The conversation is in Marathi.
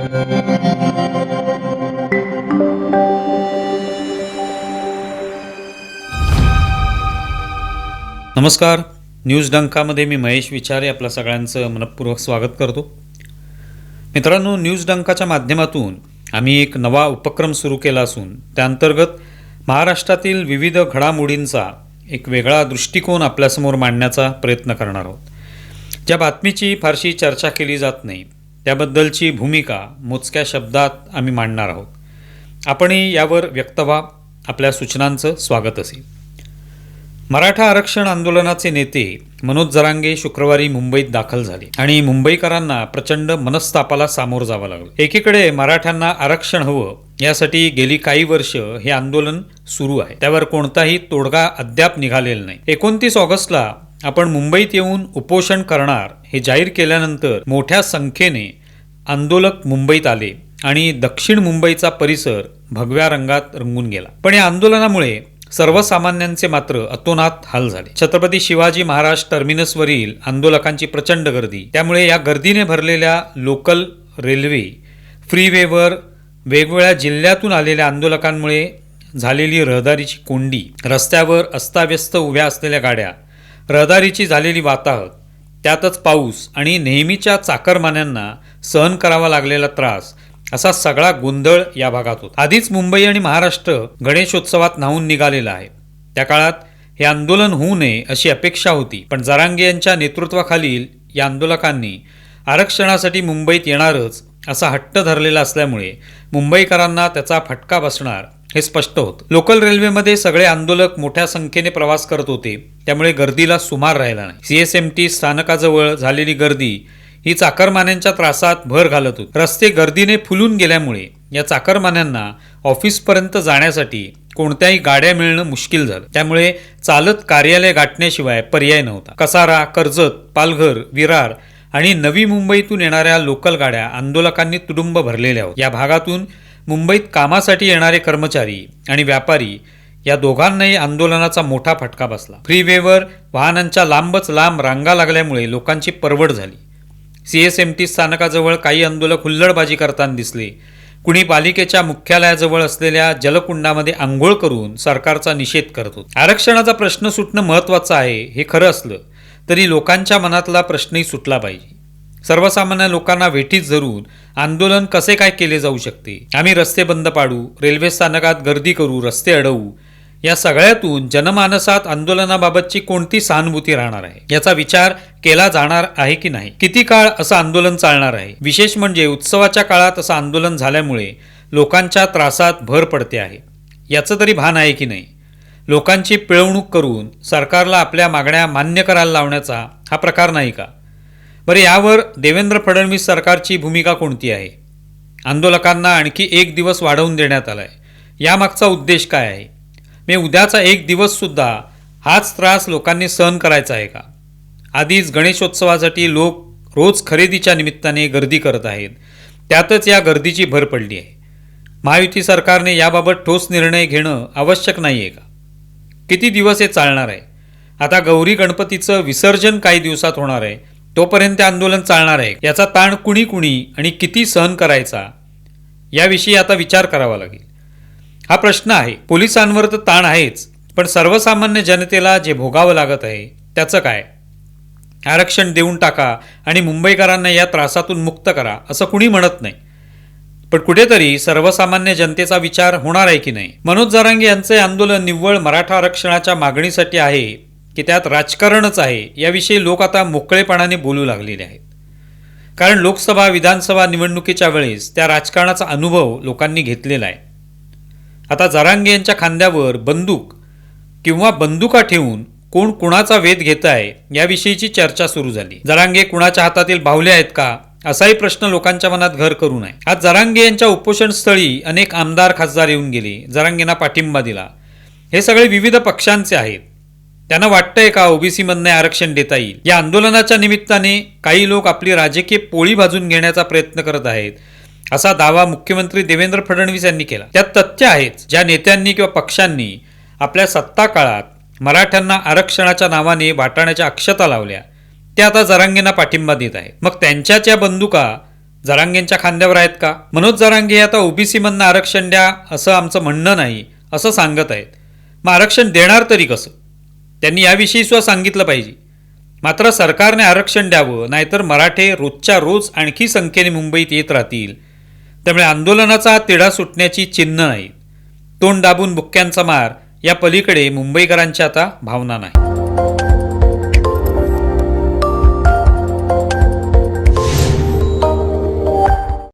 नमस्कार. न्यूज डंकामध्ये मी महेश विचारे आपलं सगळ्यांचं मनपूर्वक स्वागत करतो. मित्रांनो न्यूज डंकाच्या माध्यमातून आम्ही एक नवा उपक्रम सुरू केला असून त्याअंतर्गत महाराष्ट्रातील विविध घडामोडींचा एक वेगळा दृष्टिकोन आपल्यासमोर मांडण्याचा प्रयत्न करणार आहोत. ज्या बातमीची फारशी चर्चा केली जात नाही त्याबद्दलची भूमिका मोजक्या शब्दात आम्ही मांडणार आहोत. आपणही यावर व्यक्त व्हा. आपल्या सूचनांचं स्वागत असेल मराठा आरक्षण आंदोलनाचे नेते मनोज जरांगे शुक्रवारी मुंबईत दाखल झाले आणि मुंबईकरांना प्रचंड मनस्तापाला सामोरं जावं लागलं. एकीकडे मराठ्यांना आरक्षण हवं यासाठी गेली काही वर्ष हे आंदोलन सुरू आहे. त्यावर कोणताही तोडगा अद्याप निघालेला नाही. एकोणतीस ऑगस्टला आपण मुंबईत येऊन उपोषण करणार हे जाहीर केल्यानंतर मोठ्या संख्येने आंदोलक मुंबईत आले आणि दक्षिण मुंबईचा परिसर भगव्या रंगात रंगून गेला. पण या आंदोलनामुळे सर्वसामान्यांचे मात्र अतोनात हाल झाले. छत्रपती शिवाजी महाराज टर्मिनसवरील आंदोलकांची प्रचंड गर्दी. त्यामुळे या गर्दीने भरलेल्या लोकल रेल्वे फ्रीवेवर वेगवेगळ्या जिल्ह्यातून आलेल्या आंदोलकांमुळे झालेली रहदारीची कोंडी रस्त्यावर अस्ताव्यस्त उभ्या असलेल्या गाड्या रहदारीची झालेली वाताहत त्यातच पाऊस आणि नेहमीच्या चाकरमान्यांना सहन करावा लागलेला त्रास असा सगळा गोंधळ या भागात होता. आधीच मुंबई आणि महाराष्ट्र गणेशोत्सवात न्हावून निघालेला आहे. त्या काळात हे आंदोलन होऊ नये अशी अपेक्षा होती. पण जरांगे यांच्या नेतृत्वाखालील या आंदोलकांनी आरक्षणासाठी मुंबईत येणारच असा हट्ट धरलेला असल्यामुळे मुंबईकरांना त्याचा फटका बसणार हे स्पष्ट होतं. लोकल रेल्वेमध्ये सगळे आंदोलक मोठ्या संख्येने प्रवास करत होते. त्यामुळे गर्दीला सुमार राहिला नाही. सीएसएमटी स्थानकाजवळ झालेली गर्दी ही चाकरमान्यांच्या त्रासात भर घालत होती. रस्ते गर्दीने फुलून गेल्यामुळे या चाकरमान्यांना ऑफिसपर्यंत जाण्यासाठी कोणत्याही गाड्या मिळणं मुश्किल झालं. त्यामुळे चालत कार्यालय गाठण्याशिवाय पर्याय नव्हता. कसारा कर्जत पालघर विरार आणि नवी मुंबईतून येणाऱ्या लोकल गाड्या आंदोलकांनी तुडुंब भरलेल्या होत्या. या भागातून मुंबईत कामासाठी येणारे कर्मचारी आणि व्यापारी या दोघांनाही आंदोलनाचा मोठा फटका बसला. फ्रीवेवर वाहनांच्या लांबच लांब रांगा लागल्यामुळे लोकांची परवड झाली. सी एस एम टी स्थानकाजवळ काही आंदोलक हुल्लडबाजी करताना दिसले. कुणी पालिकेच्या मुख्यालयाजवळ असलेल्या जलकुंडामध्ये आंघोळ करून सरकारचा निषेध करत होते. आरक्षणाचा प्रश्न सुटणं महत्त्वाचं आहे हे खरं असलं तरी लोकांच्या मनातला प्रश्नही सुटला पाहिजे. सर्वसामान्य लोकांना वेठीत धरून आंदोलन कसे काय केले जाऊ शकते? आम्ही रस्ते बंद पाडू रेल्वे स्थानकात गर्दी करू रस्ते अडवू या सगळ्यातून जनमानसात आंदोलनाबाबतची कोणती सहानुभूती राहणार आहे? याचा विचार केला जाणार आहे की नाही? किती काळ असं आंदोलन चालणार आहे? विशेष म्हणजे उत्सवाच्या काळात असं आंदोलन झाल्यामुळे लोकांच्या त्रासात भर पडते आहे. याचं तरी भान आहे की नाही? लोकांची पिळवणूक करून सरकारला आपल्या मागण्या मान्य करायला लावण्याचा हा प्रकार नाही का? बरं यावर देवेंद्र फडणवीस सरकारची भूमिका कोणती आहे? आंदोलकांना आणखी एक दिवस वाढवून देण्यात आला आहे यामागचा उद्देश काय आहे? मी उद्याचा एक दिवससुद्धा हाच त्रास लोकांनी सहन करायचा आहे का? आधीच गणेशोत्सवासाठी लोक रोज खरेदीच्या निमित्ताने गर्दी करत आहेत. त्यातच या गर्दीची भर पडली आहे. महायुती सरकारने याबाबत ठोस निर्णय घेणं आवश्यक नाही आहे का? किती दिवस हे चालणार आहे? आता गौरी गणपतीचं विसर्जन काही दिवसात होणार आहे. तोपर्यंत आंदोलन चालणार आहे. याचा ताण कुणी कुणी आणि किती सहन करायचा याविषयी आता विचार करावा लागेल. हा प्रश्न आहे. पोलिसांवर तर ताण आहेच पण सर्वसामान्य जनतेला जे भोगावं लागत आहे त्याचं काय? आरक्षण देऊन टाका आणि मुंबईकरांना या त्रासातून मुक्त करा असं कुणी म्हणत नाही. पण कुठेतरी सर्वसामान्य जनतेचा विचार होणार आहे की नाही? मनोज जरांगे यांचे आंदोलन निव्वळ मराठा आरक्षणाच्या मागणीसाठी आहे की त्यात राजकारणच आहे याविषयी लोक आता मोकळेपणाने बोलू लागलेले आहेत. कारण लोकसभा विधानसभा निवडणुकीच्या वेळेस त्या राजकारणाचा अनुभव लोकांनी घेतलेला आहे. आता जरांगे यांच्या खांद्यावर बंदूक किंवा बंदुका ठेवून कोण कुणाचा वेध घेत आहे याविषयीची चर्चा सुरू झाली. जरांगे कुणाच्या हातातील बाहुले आहेत का असाही प्रश्न लोकांच्या मनात घर करू नये. आज जरांगे यांच्या उपोषण स्थळी अनेक आमदार खासदार येऊन गेले. जरांगेंना पाठिंबा दिला. हे सगळे विविध पक्षांचे आहेत. त्यांना वाटतंय का ओबीसी मधनं आरक्षण देता येईल? या आंदोलनाच्या निमित्ताने काही लोक आपली राजकीय पोळी भाजून घेण्याचा प्रयत्न करत आहेत असा दावा मुख्यमंत्री देवेंद्र फडणवीस यांनी केला. त्यात तथ्य आहेत ज्या नेत्यांनी किंवा पक्षांनी आपल्या सत्ता काळात मराठ्यांना आरक्षणाच्या नावाने वाटाण्याच्या अक्षता लावल्या त्या आता जरांगेंना पाठिंबा देत आहेत. मग त्यांच्याच या बंदुका जरांगेंच्या खांद्यावर आहेत का? मनोज जरांगे आता ओबीसी मधनं आरक्षण द्या असं आमचं म्हणणं नाही असं सांगत आहेत. मग आरक्षण देणार तरी कसं? त्यांनी याविषयी सुद्धा सांगितलं पाहिजे. मात्र सरकारने आरक्षण द्यावं नाहीतर मराठे रोजच्या रोज आणखी संख्येने मुंबईत येत राहतील. त्यामुळे आंदोलनाचा तिढा सुटण्याची चिन्ह नाही. तोंड दाबून बुक्क्यांचा मार या पलीकडे मुंबईकरांच्या आता भावना नाही.